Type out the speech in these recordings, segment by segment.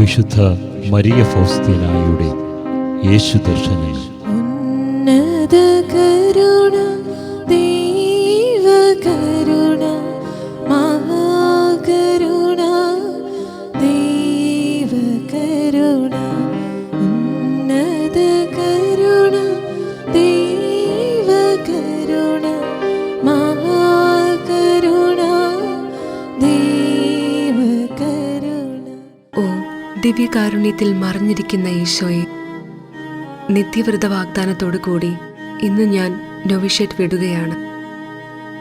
വിശുദ്ധ മരിയ ഫൗസ്തീനായുടെ യേശു ദർശനങ്ങൾ ഉന്നത ദിവ്യകാരുണ്യത്തിൽ മറഞ്ഞിരിക്കുന്ന ഈശോയെ നിത്യവ്രത വാഗ്ദാനത്തോടു കൂടി ഇന്ന് ഞാൻ നൊവിഷറ്റ് വിടുകയാണ്.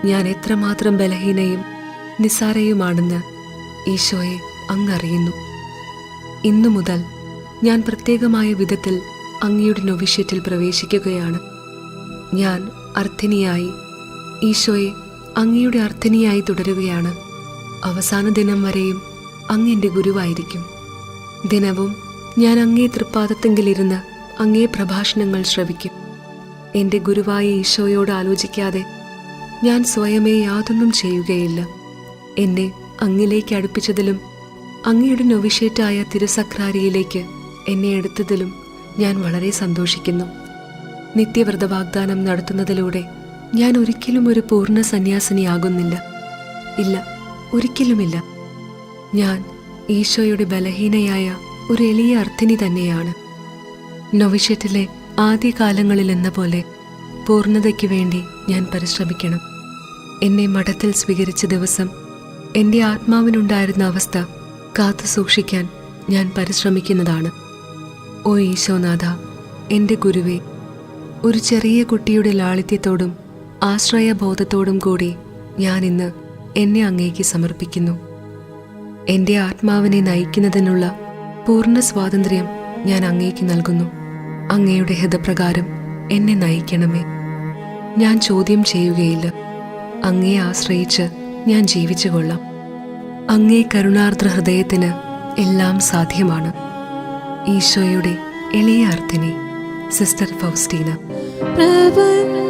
ഞാൻ എത്രമാത്രം ബലഹീനയും നിസ്സാരയുമാണെന്ന് ഈശോയെ അങ്ങറിയുന്നു. ഇന്നു മുതൽ ഞാൻ പ്രത്യേകമായ വിധത്തിൽ അങ്ങയുടെ നൊവിഷ്യറ്റിൽ പ്രവേശിക്കുകയാണ്. ഞാൻ അർത്ഥിനിയായി ഈശോയെ അങ്ങയുടെ അർത്ഥിനിയായി തുടരുകയാണ്. അവസാന ദിനം വരെയും അങ്ങ് എന്റെ ഗുരുവായിരിക്കും. ദിനവും ഞാൻ അങ്ങേ തൃപ്പാദത്തെങ്കിലിരുന്ന് അങ്ങേ പ്രഭാഷണങ്ങൾ ശ്രവിക്കും. എന്റെ ഗുരുവായ ഈശോയോട് ആലോചിക്കാതെ ഞാൻ സ്വയമേ യാതൊന്നും ചെയ്യുകയില്ല. എന്നെ അങ്ങിലേക്ക് അടുപ്പിച്ചതിലും അങ്ങയുടെ നൊവിഷേറ്റായ തിരുസക്രാരിയിലേക്ക് എന്നെ എടുത്തതിലും ഞാൻ വളരെ സന്തോഷിക്കുന്നു. നിത്യവ്രത വാഗ്ദാനം നടത്തുന്നതിലൂടെ ഞാൻ ഒരിക്കലും ഒരു പൂർണ സന്യാസിനിയാകുന്നില്ല. ഇല്ല ഒരിക്കലുമില്ല. ഞാൻ ഈശോയുടെ ബലഹീനയായ ഒരു എളിയ അർത്ഥിനി തന്നെയാണ്. നൊവിഷറ്റിലെ ആദ്യകാലങ്ങളിൽ എന്ന പോലെ പൂർണതയ്ക്ക് വേണ്ടി ഞാൻ പരിശ്രമിക്കണം. എന്നെ മഠത്തിൽ സ്വീകരിച്ച ദിവസം എന്റെ ആത്മാവിനുണ്ടായിരുന്ന അവസ്ഥ കാത്തു സൂക്ഷിക്കാൻ ഞാൻ പരിശ്രമിക്കുന്നതാണ്. ഓ ഈശോനാഥ എന്റെ ഗുരുവേ ഒരു ചെറിയ കുട്ടിയുടെ ലാളിത്യത്തോടും ആശ്രയബോധത്തോടും കൂടി ഞാൻ ഇന്ന് എന്നെ അങ്ങേക്ക് സമർപ്പിക്കുന്നു. എന്റെ ആത്മാവിനെ നയിക്കുന്നതിനുള്ള പൂർണ സ്വാതന്ത്ര്യം ഞാൻ അങ്ങേക്ക് നൽകുന്നു. അങ്ങയുടെ ഹിതപ്രകാരം എന്നെ നയിക്കണമേ. ഞാൻ ചോദ്യം ചെയ്യുകയില്ല. അങ്ങയെ ആശ്രയിച്ച് ഞാൻ ജീവിച്ചു കൊള്ളാം അങ്ങേ കരുണാർദ്ര ഹൃദയത്തിന് എല്ലാം സാധ്യമാണ്. ഈശോയുടെ എളിയ അർത്ഥിനി സിസ്റ്റർ ഫൗസ്റ്റീന. പ്രപഞ്ചമാകെ